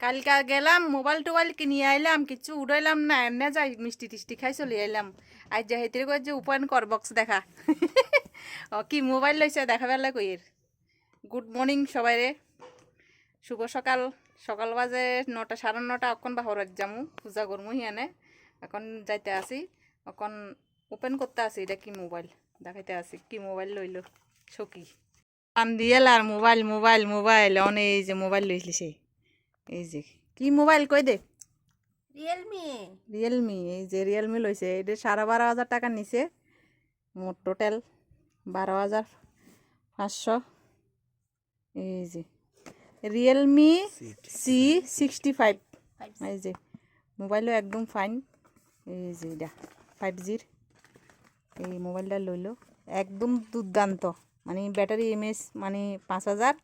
কালকা গেলাম, মোবাইল টোবাইল কিনিয়ে আইলাম কিছু উড়াইলাম না এনে যাই, মিষ্টি টিষ্টি খাই চলে আইলাম। আজ যে হেতিরে কই যে উপায়ন কর বক্স দেখা। ও কি মোবাইল লইছে দেখা বেলা কইয়ের গুড মর্নিং সবাই রে শুভ সকাল। সকাল বাজে নটা, সাড়ে নটা অখন বাহরত যামু, পূজা করমু হিয়ানে। এখন যাইতে আসি। এখন ওপেন করতে আসি, এটা কি মোবাইল? দেখাইতে আসি, কি মোবাইল লইলো সকি কান দিয়ে আর মোবাইল মোবাইল মোবাইল অন এই যে মোবাইল লইলি সে। এই যে কি মোবাইল কই দে? রিয়েলমি রিয়েলমি এই যে রিয়েলমি লইছে এটা সাড়ে বারো হাজার টাকা নিছে মোট টোটাল বারো হাজার পাঁচশো। এই যে রিয়েলমি সি সিক্সটি ফাইভ এই যে মোবাইলও একদম ফাইন এই যে এটা ফাইভ জির এই মোবাইলটা লইলো একদম দুর্দান্ত। মানে ব্যাটারি এমএস মানে পাঁচ হাজার।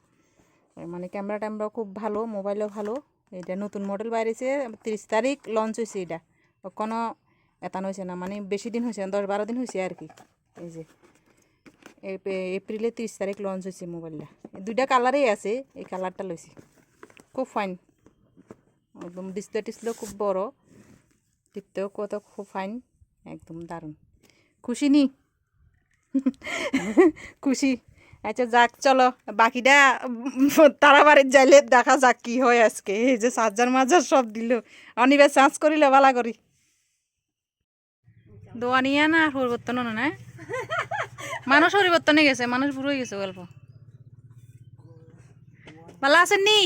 মানে ক্যামেরা ট্যামেরাও খুব ভালো মোবাইলও ভালো। এটা নতুন মডেল বাইরেছে তিরিশ তারিখ লঞ্চ হয়েছে এটা। কোনো এতান হয়েছে না মানে বেশি দিন হয়েছে না, দশ বারো দিন হয়েছে আর কি এই যে এপ- এপ্রিলে তিরিশ তারিখ লঞ্চ হয়েছে মোবাইলটা দুইটা কালারেই আছে এই কালারটা লইছি। খুব ফাইন একদম ডিসপ্লে টিসপ্লে খুব বড় টিপতেও কত খুব ফাইন একদম দারুণ। খুশি নি? খুশি। আচ্ছা যাক, চলো। বাকিটা তারাবাড়ির যাইলে দেখা যাক কি হয় আজকে। এই যে সাজার মাজার সব দিল। অনিবার চান্স করিলে ভালা করি। দোয়ানিয়া না আর পরিবর্তন না না? মানুষ পরিবর্তনে গেছে, মানুষ হয়ে গেছে, গল্প। ভালো আছেন নি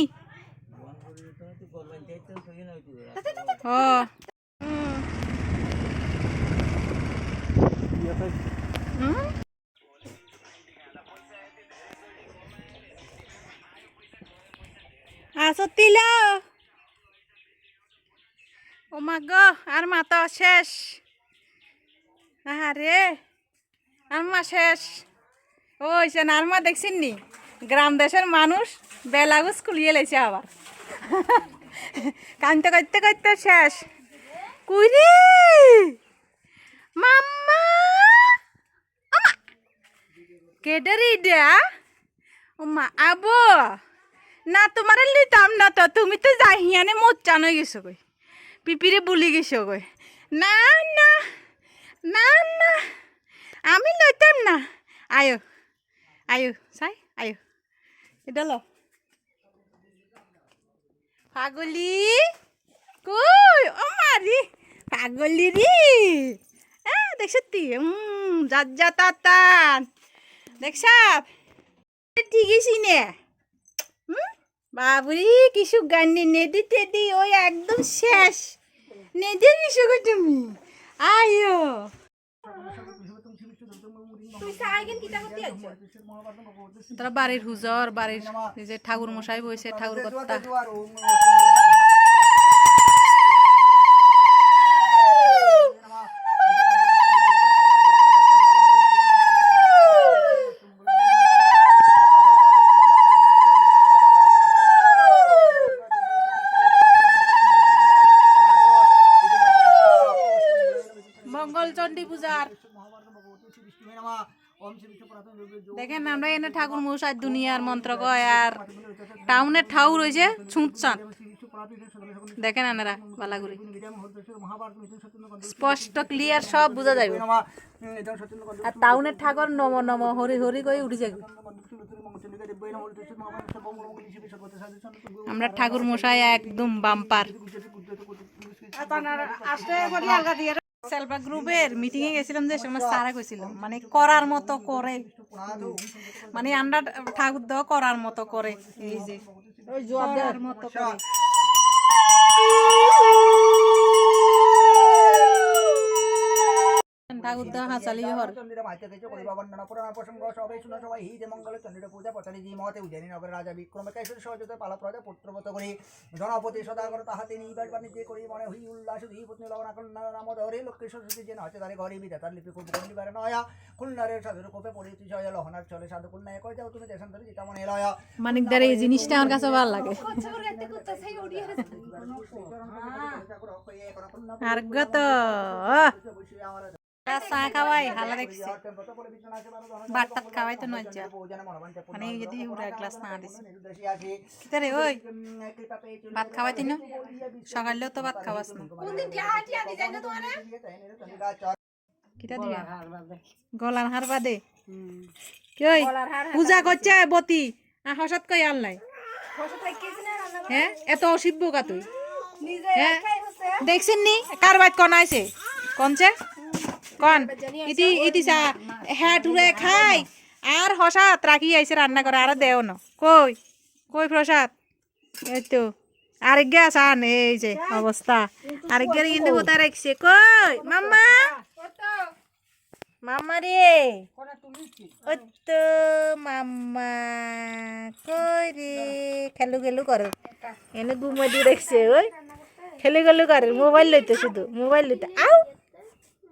ও ও মা গো, আর মাতা শেষ। আরে আর মা শেষ। ওই সে আর মা দেখছেন নি? গ্রাম দেশের মানুষ বেলাগুস খুলিয়ে লেছে আবার। কানতে করতে করতে শেষ। কুইরি! মাম্মা! কেডারি দেয়া ও মা, আবো! না, তোমার লিতাম না তো, তুমি তো যাহিয়ানে মোচ্চান হয়ে গেছো গই পিপিরে বুলি গেছো গই না না না না, আমি লইতাম না। আয়ো আয়ো, চাই, আয়ো। এটা লো। পাগলি? কই, ও মারি, পাগলি রে। দেখছ তি উম যাত যা তাতান দেখছ ঠিকই চিনে। বাবুরি কিছু গান্নি নেদি তেদি ওই একদম শেষ। নেদি নিশো গো তুমি। আয়ো। তারা বাড়ির হুজর বাড়ির যে ঠাকুর মশাই বইছে ঠাকুর কর্তা আমরা এনে ঠাকুর মশাই দুনিয়ার মন্ত্র কয় আর টাউনের ঠাউ রয়েছে ছুঁচ চাঁদ দেখেন আনারা, বালাগুড়ি। স্পষ্ট ক্লিয়ার সব বোঝা যাবে আর টাউনের ঠাকুর নম নম, হরি হরি কই উঠে যাবে আমরা ঠাকুর মশাই একদম বাম্পার। সেলফা গ্রুপের মিটিং এ গেছিলাম যে সময় সারা কইছিল মানে করার মতো করে। মানে আন্ডার ঠাকুর দেওয়া করার মতো করে। এই যে করার মতো করে। দেওয়া হাসালি হর চন্দ্রীরা মাইতে থেকে করিবা বর্ণনা পুরাণ প্রসঙ্গ সবাই শুনো সবাই হিতে মঙ্গলে চন্দ্রীরা পূজা পচালি জি মহতে উজ্জয়িনী নগর রাজা বিক্রমে কেশর সহযোগে পালা প্রজা পুত্রবত করি জনপতি সদাগর তাহাতে নিবাস বাণিজ্য করি মনে হুই উল্লাস ধী পত্নী লবণা কন্যা নাম ধরে লক্ষ্মী সরস্বতী যে নাচে তারে ঘরে বিধাতার লিপি খুব কন্ডিবার নয়া খুলনারের সাধুর কোপে পরিচিত জয় লহনার চলে সাধু খুলনা কয় যাও তুমি দেশান্তরে যেটা মনে লয়া মানিকদার এই জিনিসটা আমার কাছে ভালো লাগে। আর গত চা খাওয়াই হালা দেখছি। খাওয়াই তো মানে যদি উড়া গ্লাস না দিছে। ওই? ভাত সকালেও তো ভাত খাওয়াস না। কিতা দিবা গলার হার বাদে। কই পূজা করছে বতি। হঠাৎ কই আল্লাই হ্যাঁ? এত অসিব্য কা তুই। হ্যাঁ? দেখছেন নি? কার বাইত কন আইছে কনছে? কন। ইতি ইতি চা হ্যাঁ টুরে খাই। আর হসাত রাখি আইছে রান্না করে আর দেও না। কই? কই প্রসাদ? এই তো। আরেকগে আসান এই যে অবস্থা। আরেকগে কিন্তু কোথায় রাখছে? কই? মাম্মা? মাম্মা রে। ওই তো মাম্মা। কই রে? খেলু খেলু করে। এনে ঘুমাই দিয়ে দেখছে ওই। খেলু খেলু করে মোবাইল লইতো শুধু মোবাইল লইতো। আউ!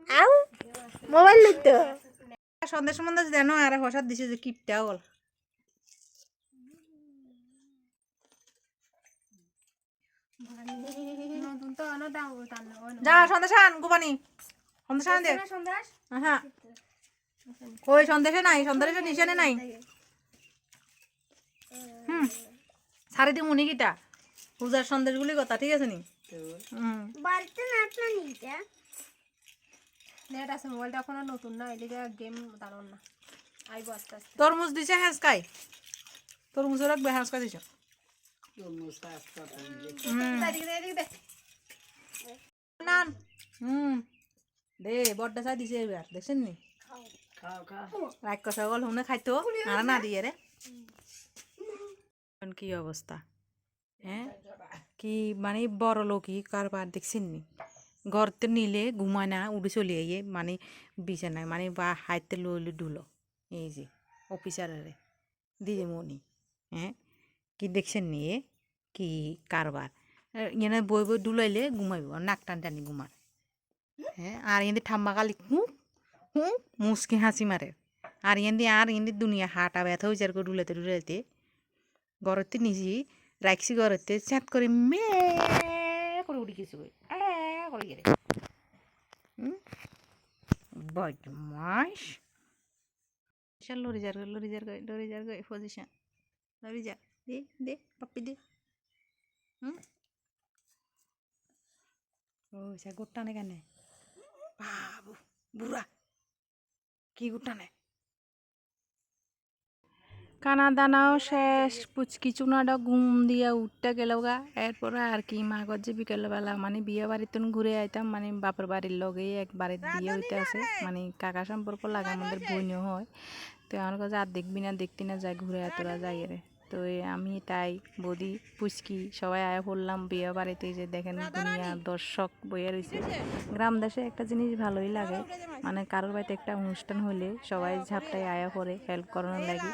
আউ! মোবাইল লইতো সন্দেশ মন্দেশ দেন আর হসাদ দিছে যে কিপটা হল যা সন্দেশ আন সন্দেশ আন। দে। হ্যাঁ। কই সন্দেশে নাই সন্দেশে নিশানে নাই। হুম। সারি দি মুনি কিটা? পূজার সন্দেশগুলি কথা ঠিক আছে নি? হুম। নেট আছে মোবাইলটা এখনও নতুন না এদিকে গেম দাঁড়ান না। আইবো আস্তে আস্তে। তরমুজ দিছে হ্যাঁস খাই তরমুজের রাখবে হ্যাঁস খাই দিছ এদিকে দে, নান। হুম। দে বড্ডা চা দিছে এবার দেখছেন নি? রাক্ষ সকল হুনে খাইতো আর না দিয়ে রে। কি অবস্থা? হ্যাঁ? কি মানে বড় লোকই কারবার দেখছেন নি? ঘরতে নিলে ঘুমায় না উড়ে চলে আইয়ে মানে বিছানায় মানে বা হাইতে লইলে ডুলো এই যে অফিসারে দিদিমণি হ্যাঁ? কি দেখছেন নি, এ? কি কারবার? এনে বই বই ডুলাইলে ঘুমাইব নাক টান টানি ঘুমার। হ্যাঁ? আর এনে ঠাম্মা কালি হু হু, মুসকি হাসি মারে। আর এনে আর এনে দুনিয়া হাঁটা ব্যথা হয়েছে আর ডুলাইতে ডুলাইতে ঘরতে নিজে রাখছি ঘরতে চাঁত করে মে করে উঠি কিছু করে গেলে। বদমাস লরি যার লরি যার গই লরি যার গই পজিশন লরি যা দে দে পাপ্পি দে। হুম? ও সে গোটানে কেন? বাবু বুড়া। কি গোটানে কানা দানাও শেষ পুচকি চুনাটা ঘুম দিয়ে উঠতে গেল গা, এরপরে আর কি মাগর যে বিকেলবেলা মানে বিয়ে বাড়িতে ঘুরে আইতাম মানে বাপের বাড়ির লগেই এক বাড়ির বিয়ে হইতে আছে মানে কাকা সম্পর্ক লাগে আমাদের বইনও হয়। তো আমার কাছে আর দেখবি না, দেখতে না, যাই ঘুরে এতরা যাই রে। তো আমি তাই বদি পুচকি সবাই আয়া পড়লাম বিয়ে বাড়িতে যে দেখেন দুনিয়া দর্শক বইয়ে রয়েছে গ্রাম দেশে একটা জিনিস ভালোই লাগে মানে কারোর বাড়িতে একটা অনুষ্ঠান হলে সবাই ঝাপটায় আয়া পড়ে হেল্প করানোর লাগে।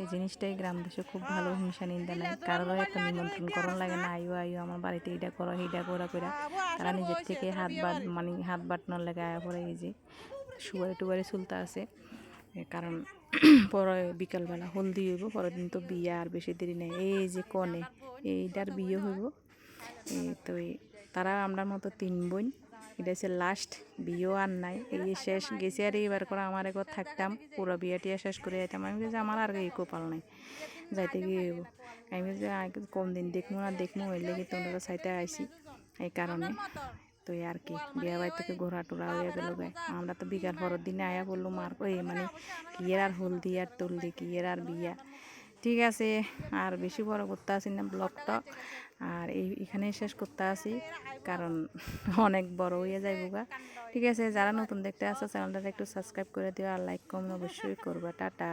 এই জিনিসটাই গ্রাম দেশে খুব ভালো হিংসা নিন্দা নাই কারোর একটা নিমন্ত্রণ করানো লাগে না আইও আইও আমার বাড়িতে এটা করো এইটা করা করা তারা নিজের থেকে হাত বাট মানে হাত বাটনার লাগে আয়া পড়ে এই যে। সুবারে টুবারে চলতে আছে। কারণ পরে বিকালবেলা হলদি হইব, পরের দিন তো বিয়ে আর বেশি দেরি নেই। এই যে কনে, এইটার বিয়ে হইব। তো তারা আমরা মতো তিন বোন, এটা হচ্ছে লাস্ট বিয়েও আর নাই। এই শেষ, গেছে আর এবার করে আমার একবার থাকতাম, পুরো বিয়ে টিয়া শেষ করে যাইতাম আমি বলছি আমার আর এই কপাল নাই, যাইতে গিয়ে আমি বলছি কম দিন দেখব না দেখব ওই লেগে তোমরা সাইতে আইসি এই কারণে। তো আর কি বিয়ে বাড়ি থেকে ঘোরা টোরা হয়ে গেল আমরা তো বিকাল পরের দিনে আয়া বললাম, আর ওই মানে কিয়ের আর হলদি আর তুলদি কিয়ের আর বিয়া? ঠিক আছে, আর বেশি বড় করতে আসি না ব্লগটা। আর এই এখানে শেষ করতে আসি, কারণ অনেক বড় হয়ে যায় বুগা ঠিক আছে, যারা নতুন দেখতে আসো চ্যানেলটা একটু সাবস্ক্রাইব করে দিও আর লাইক কম অবশ্যই করবা। টাটা।